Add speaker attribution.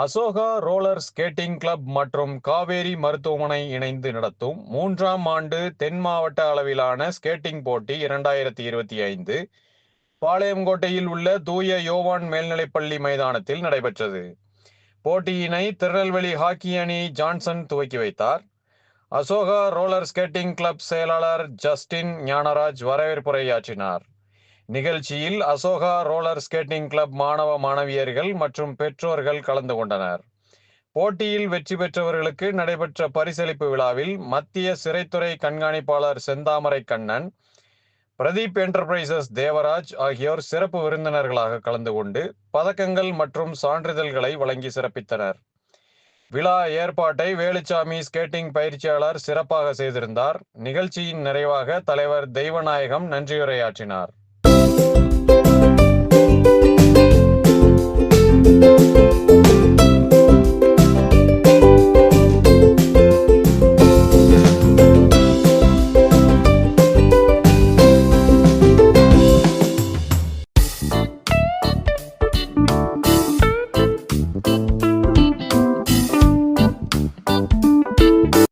Speaker 1: Ashoka roller skating club மற்றும் காவேரி மருத்துவமனை இணைந்து நடத்தும் மூன்றாம் ஆண்டு தென் மாவட்ட அளவிலான ஸ்கேட்டிங் போட்டி இரண்டாயிரத்தி இருபத்தி ஐந்து பாளையங்கோட்டையில் உள்ள தூய யோவான் மேல்நிலைப்பள்ளி மைதானத்தில் நடைபெற்றது. போட்டியினை திருநெல்வேலி ஹாக்கி அணி ஜான்சன் துவக்கி வைத்தார். அசோகா ரோலர் ஸ்கேட்டிங் கிளப் செயலாளர் ஜஸ்டின் ஞானராஜ் வரவேற்புரையாற்றினார். நிகழ்ச்சியில் அசோகா ரோலர் ஸ்கேட்டிங் கிளப் மாணவ மாணவியர்கள் மற்றும் பெற்றோர்கள் கலந்து கொண்டனர். போட்டியில் வெற்றி பெற்றவர்களுக்கு நடைபெற்ற பரிசளிப்பு விழாவில் மத்திய சிறைத்துறை கண்காணிப்பாளர் செந்தாமரை கண்ணன் பிரதீப் என்டர்பிரைசஸ் தேவராஜ் ஆகியோர் சிறப்பு விருந்தினர்களாக கலந்து கொண்டு பதக்கங்கள் மற்றும் சான்றிதழ்களை வழங்கி சிறப்பித்தனர். விழா ஏற்பாட்டை வேலுச்சாமி ஸ்கேட்டிங் பயிற்சியாளர் சிறப்பாக செய்திருந்தார். நிகழ்ச்சியின் நிறைவாக தலைவர் தெய்வநாயகம் நன்றியுரையாற்றினார்.